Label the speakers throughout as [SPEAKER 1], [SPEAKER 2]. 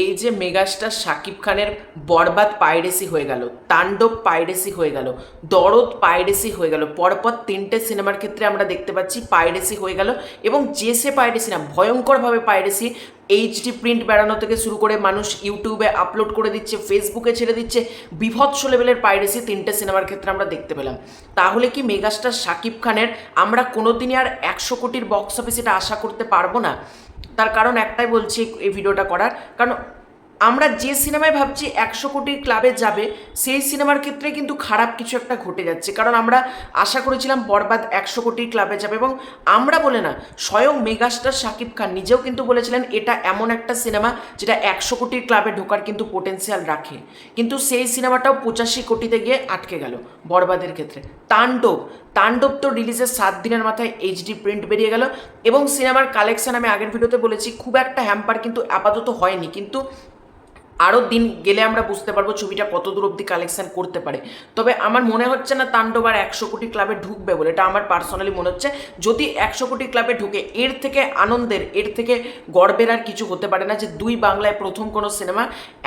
[SPEAKER 1] এই যে মেগাস্টার শাকিব খানের বরবাদ পাইরেসি হয়ে গেল, তাণ্ডব পাইরেসি হয়ে গেল, দরদ পাইরেসি হয়ে গেল, পরপর তিনটে সিনেমার ক্ষেত্রে আমরা দেখতে পাচ্ছি পাইরেসি হয়ে গেল এবং যে সে পাইরেসি না, ভয়ঙ্করভাবে পাইরেসি এইচডি প্রিন্ট বেড়ানো থেকে শুরু করে মানুষ ইউটিউবে আপলোড করে দিচ্ছে ফেসবুকে ছেড়ে দিচ্ছে, বিভৎস লেভেলের পাইরেসি তিনটে সিনেমার ক্ষেত্রে আমরা দেখতে পেলাম। তাহলে কি মেগাস্টার শাকিব খানের আমরা কোনোদিনই আর একশো কোটির বক্স অফিস এটা আশা করতে পারব না? তার কারণ একটাই বলছি এই ভিডিওটা করার। কারণ আমরা যে সিনেমায় ভাবছি একশো কোটির ক্লাবে যাবে, সেই সিনেমার ক্ষেত্রে কিন্তু খারাপ কিছু একটা ঘটে যাচ্ছে। কারণ আমরা আশা করেছিলাম বরবাদ একশো কোটির ক্লাবে যাবে এবং আমরা বলে না, স্বয়ং মেগাস্টার শাকিব খান নিজেও কিন্তু বলেছিলেন এটা এমন একটা সিনেমা যেটা একশো কোটির ক্লাবে ঢোকার কিন্তু পোটেন্সিয়াল রাখে। কিন্তু সেই সিনেমাটাও পঁচাশি কোটিতে গিয়ে আটকে গেল বরবাদের ক্ষেত্রে। তাণ্ডব তাণ্ডব তো রিলিজের সাত দিনের মাথায় এইচডি প্রিন্ট বেরিয়ে গেল এবং সিনেমার কালেকশন আমি আগের ভিডিওতে বলেছি, খুব একটা হ্যাম্পার কিন্তু আপাতত হয়নি। কিন্তু আরও দিন গেলে আমরা বুঝতে পারব ছবিটা কত দূর অব্দি কালেকশন করতে পারে। তবে আমার মনে হচ্ছে না তাণ্ডব আর একশো কোটি ক্লাবে ঢুকবে বলে, এটা আমার পার্সোনালি মনে হচ্ছে। যদি একশো কোটি ক্লাবে ঢুকে, এর থেকে আনন্দের, এর থেকে গর্বের আর কিছু হতে পারে না যে দুই বাংলায় প্রথম কোনো সিনেমা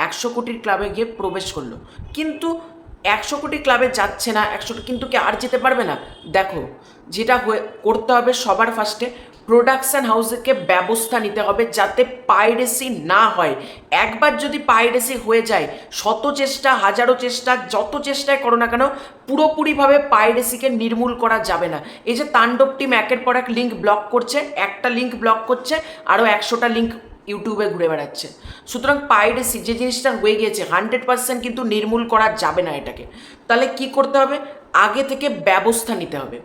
[SPEAKER 1] একশো কোটির ক্লাবে গিয়ে প্রবেশ করল। কিন্তু একশো কোটি ক্লাবে যাচ্ছে না, একশো কিন্তু কি আর যেতে পারবে না? দেখো, যেটা করতে হবে সবার ফার্স্টে প্রোডাকশন হাউসকে ব্যবস্থা নিতে হবে যাতে পাইরেসি না হয়। একবার যদি পাইরেসি হয়ে যায়, শত চেষ্টা, হাজারো চেষ্টা, যত চেষ্টায় করো না কেন, পুরোপুরিভাবে পাইরেসিকে নির্মূল করা যাবে না। এই যে তাণ্ডব টিম একের পর এক লিঙ্ক ব্লক করছে, একটা লিঙ্ক ব্লক করছে আরও একশোটা লিঙ্ক ইউটিউবে ঘুরে বেড়াচ্ছে। সুতরাং পাইরেসি যে জিনিসটা হয়ে গিয়েছে হান্ড্রেড পার্সেন্ট কিন্তু নির্মূল করা যাবে না এটাকে। তাহলে কি করতে হবে? আগে থেকে ব্যবস্থা নিতে হবে।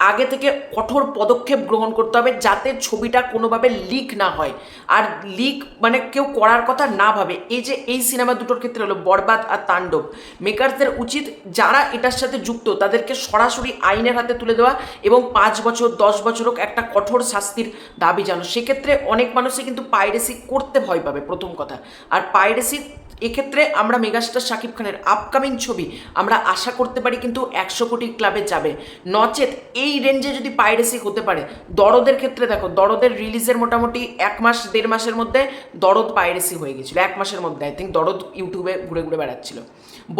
[SPEAKER 1] আগে থেকে কঠোর পদক্ষেপ গ্রহণ করতে হবে যাতে ছবিটা কোনোভাবে লিক না হয়। আর লিক মানে কেউ করার কথা না ভাবে। এই যে এই সিনেমা দুটোর ক্ষেত্রে হলো বরবাদ আর তাণ্ডব। মেকারদের উচিত যারা এটার সাথে যুক্ত, তাদেরকে সরাসরি আইনের হাতে তুলে দেওয়া এবং পাঁচ বছর, দশ বছর হোক একটা কঠোর শাস্তির দাবি জানো সেক্ষেত্রে অনেক মানুষই কিন্তু পাইরেসি করতে ভয় পাবে প্রথম কথা। আর পাইরেসি এক্ষেত্রে আমরা মেগাস্টার শাকিব খানের আপকামিং ছবি আমরা আশা করতে পারি কিন্তু একশো কোটি ক্লাবে যাবে। নচেত এই রেঞ্জে যদি পাইরেসি হতে পারে, দরদের ক্ষেত্রে দেখো, দরদের রিলিজের মোটামুটি এক মাস, দেড় মাসের মধ্যে দরদ পাইরেসি হয়ে গেছিল, এক মাসের মধ্যে। আই থিঙ্ক দরদ ইউটিউবে ঘুরে ঘুরে বেড়াচ্ছিল।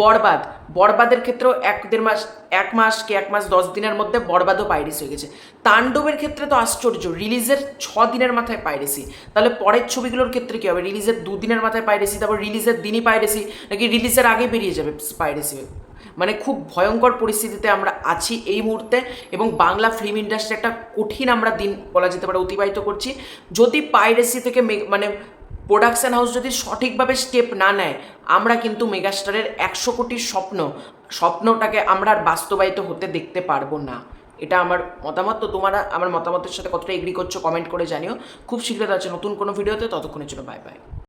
[SPEAKER 1] বরবাদ, বরবাদের ক্ষেত্রেও এক, দেড় মাস, এক মাস কি এক মাস, দশ দিনের মধ্যে বরবাদও পাইরেসি হয়ে গেছে। তাণ্ডবের ক্ষেত্রে তো আশ্চর্য রিলিজের ছ দিনের মাথায় পাইরেসি তাহলে পরের ছবিগুলোর ক্ষেত্রে কী হবে? রিলিজের দুদিনের মাথায় পাইরেসি তারপর রিলিজের দিনই পাইরেসি নাকি রিলিজের আগে বেরিয়ে যাবে পাইরেসি। মানে খুব ভয়ঙ্কর পরিস্থিতিতে আমরা আছি এই মুহূর্তে এবং বাংলা ফিল্ম ইন্ডাস্ট্রি একটা কঠিন আমরা দিন বলা যেতে পারে অতিবাহিত করছি। যদি পাইরেসি থেকে মানে প্রোডাকশন হাউস যদি সঠিকভাবে স্টেপ না নেয়, আমরা কিন্তু মেগাস্টারের একশো কোটির স্বপ্ন, স্বপ্নটাকে আমরা আর বাস্তবায়িত হতে দেখতে পারব না। এটা আমার মতামত। তো তোমরা আমার মতামতের সাথে কতটা এগ্রি করছ কমেন্ট করে জানিও। খুব শীঘ্রই আছে নতুন কোনো ভিডিওতে ততক্ষণের জন্য বাই বাই